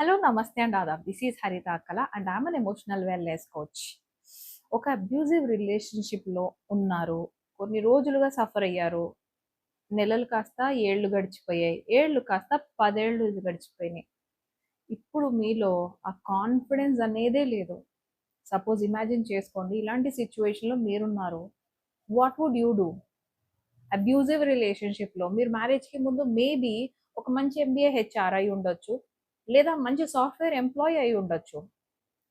Hello నమస్తే and Aadab. This is హరిత Akkala and ఆమె అన్ ఎమోషనల్ వెల్నెస్ కోచ్ ఒక అబ్యూజివ్ రిలేషన్షిప్లో ఉన్నారు. కొన్ని రోజులుగా సఫర్ అయ్యారు. నెలలు కాస్త ఏళ్ళు గడిచిపోయాయి. ఏళ్ళు కాస్త పదేళ్ళు గడిచిపోయినాయి. ఇప్పుడు మీలో ఆ కాన్ఫిడెన్స్ అనేదే లేదు. సపోజ్ ఇమాజిన్ చేసుకోండి ఇలాంటి సిచ్యువేషన్లో మీరున్నారు. What would you do abusive రిలేషన్షిప్లో మీరు మ్యారేజ్కి ముందు మేబీ ఒక మంచి ఎంబీఏ హెచ్ఆర్ అయి ఉండొచ్చు. లేదా మంచి సాఫ్ట్వేర్ ఎంప్లాయీ అయి ఉండొచ్చు.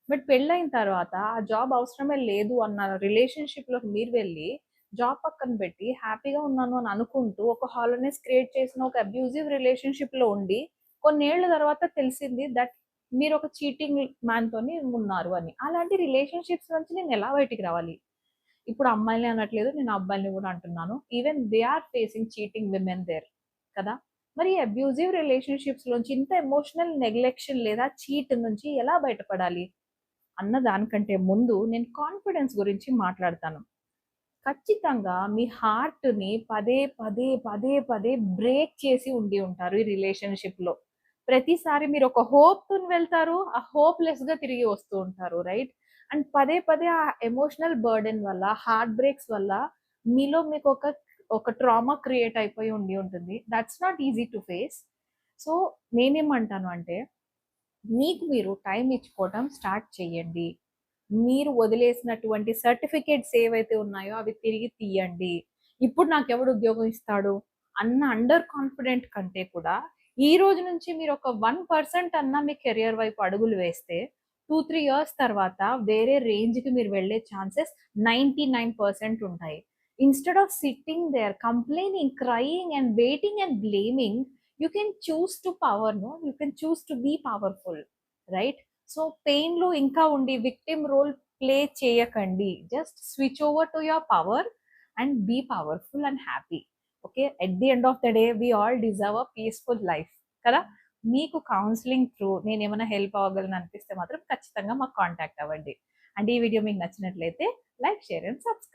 బట్ పెళ్ళైన తర్వాత ఆ జాబ్ అవసరమే లేదు అన్న రిలేషన్షిప్లోకి మీరు వెళ్ళి జాబ్ పక్కన పెట్టి హ్యాపీగా ఉన్నాను అని అనుకుంటూ ఒక హాలోనెస్ క్రియేట్ చేసిన ఒక అబ్యూజివ్ రిలేషన్షిప్లో ఉండి కొన్నేళ్ళ తర్వాత తెలిసింది దట్ మీరు ఒక చీటింగ్ మ్యాన్తోని ఉన్నారు అని. అలాంటి రిలేషన్షిప్స్ నుంచి నేను ఎలా బయటికి రావాలి? ఇప్పుడు అమ్మాయిని అనట్లేదు నేను అబ్బాయిని కూడా అంటున్నాను. Even they are facing cheating women there కదా? మరి అబ్యూజివ్ రిలేషన్షిప్స్ నుంచి ఇంత ఎమోషనల్ నెగ్లెక్షన్ లేదా చీట్ నుంచి ఎలా బయటపడాలి? అన్న దానికంటే ముందు నేను కాన్ఫిడెన్స్ గురించి మాట్లాడతాను. ఖచ్చితంగా మీ హార్ట్ని పదే పదే పదే పదే బ్రేక్ చేసి ఉండి ఉంటారు ఈ రిలేషన్షిప్లో ప్రతిసారి మీరు ఒక హోప్ వెళ్తారు ఆ హోప్లెస్గా తిరిగి వస్తూ ఉంటారు రైట్ అండ్ పదే పదే ఆ ఎమోషనల్ బర్డెన్ వల్ల హార్ట్ బ్రేక్స్ వల్ల మీలో మీకు ఒక ఒక ట్రామా క్రియేట్ అయిపోయి ఉండి ఉంటుంది. That's not easy to face so నేనేమంటాను అంటే మీకు మీరు టైం ఇచ్చుకోవటం స్టార్ట్ చేయండి మీరు వదిలేసినటువంటి సర్టిఫికేట్స్ ఏవైతే ఉన్నాయో అవి తిరిగి తీయండి. ఇప్పుడు నాకు ఎవడు ఉద్యోగం ఇస్తాడు? అన్న అండర్ కాన్ఫిడెంట్ కంటే కూడా ఈ రోజు నుంచి మీరు ఒక వన్ పర్సెంట్ అన్న మీ కెరియర్ వైపు అడుగులు వేస్తే టూ త్రీ ఇయర్స్ తర్వాత వేరే రేంజ్కి మీరు వెళ్ళే ఛాన్సెస్ నైంటీ నైన్ పర్సెంట్ ఉంటాయి. Instead of sitting there complaining crying and waiting and blaming you can choose to power no you can choose to be powerful right so పెయిన్లో ఇంకా ఉండి victim role play చేయకండి. Just switch over to your power and be powerful and happy okay at the end of the day we all deserve a peaceful life కదా? మీకు counselling through నేను ఏమైనా help అవ్వగలను అనిపిస్తే మాత్రం ఖచ్చితంగా మాకు కాంటాక్ట్ అవ్వండి. అండ్ ఈ వీడియో మీకు నచ్చినట్లయితే లైక్ షేర్ అండ్ సబ్స్క్రైబ్